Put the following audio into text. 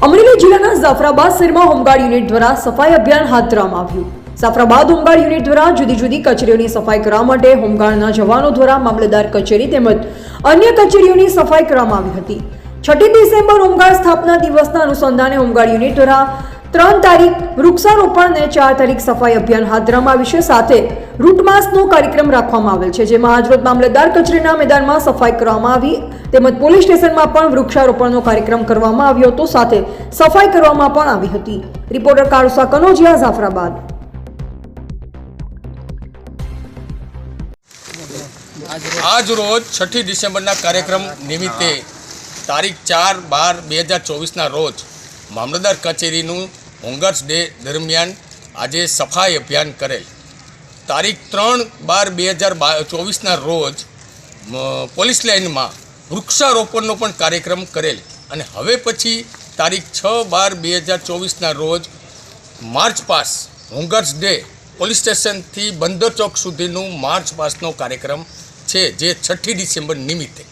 જાફરાબાદ શહેરમાં home guard unit દ્વારા સફાઈ અભિયાન હાથ ધરવામાં આવ્યું. જાફરાબાદ હોમગાર્ડ યુનિટ દ્વારા જુદી જુદી કચેરીઓની સફાઈ કરવા માટે હોમગાર્ડના જવાનો દ્વારા મામલતદાર કચેરી તેમજ અન્ય કચેરીઓની સફાઈ કરવામાં આવી હતી. છઠ્ઠી ડિસેમ્બર હોમગાર્ડ સ્થાપના દિવસના અનુસંધાને હોમગાર્ડ યુનિટ દ્વારા ત્રણ તારીખ વૃક્ષારોપણ અને ચાર તારીખ સફાઈ અભિયાન હાથ ધરવામાં છે. સાથે રૂટ કાર્યક્રમ રાખવામાં આવેલ છે, જેમાં આજરોજ મામલતદાર કચેરીના મેદાનમાં સફાઈ કરવામાં આવી. તેમજ પોલીસ સ્ટેશનમાં પણ વૃક્ષારોપણનો કાર્યક્રમ કરવામાં આવ્યો હતો. સાથે સફાઈ કરવામાં પણ આવી હતી. રિપોર્ટર કારુસા કનોજિયા, જાફરાબાદ. આજ રોજ છઠ્ઠી ડિસેમ્બરના કાર્યક્રમ નિમિત્તે તારીખ ચાર બાર બે હજાર ચોવીસના રોજ મામલતદાર કચેરીનું હોંગર્સ ડે દરમિયાન આજે સફાઈ અભિયાન કરેલ. તારીખ ત્રણ બાર બે હજાર ચોવીસના રોજ પોલીસ લાઇનમાં વૃક્ષારોપણનો પણ કાર્યક્રમ કરેલ. અને હવે પછી તારીખ છ બાર બે હજાર ચોવીસના રોજ માર્ચ પાસ, હોંગર્સ ડે, પોલીસ સ્ટેશનથી બંદર ચોક સુધીનું માર્ચ પાસનો કાર્યક્રમ છે, જે છઠ્ઠી ડિસેમ્બર નિમિત્તે.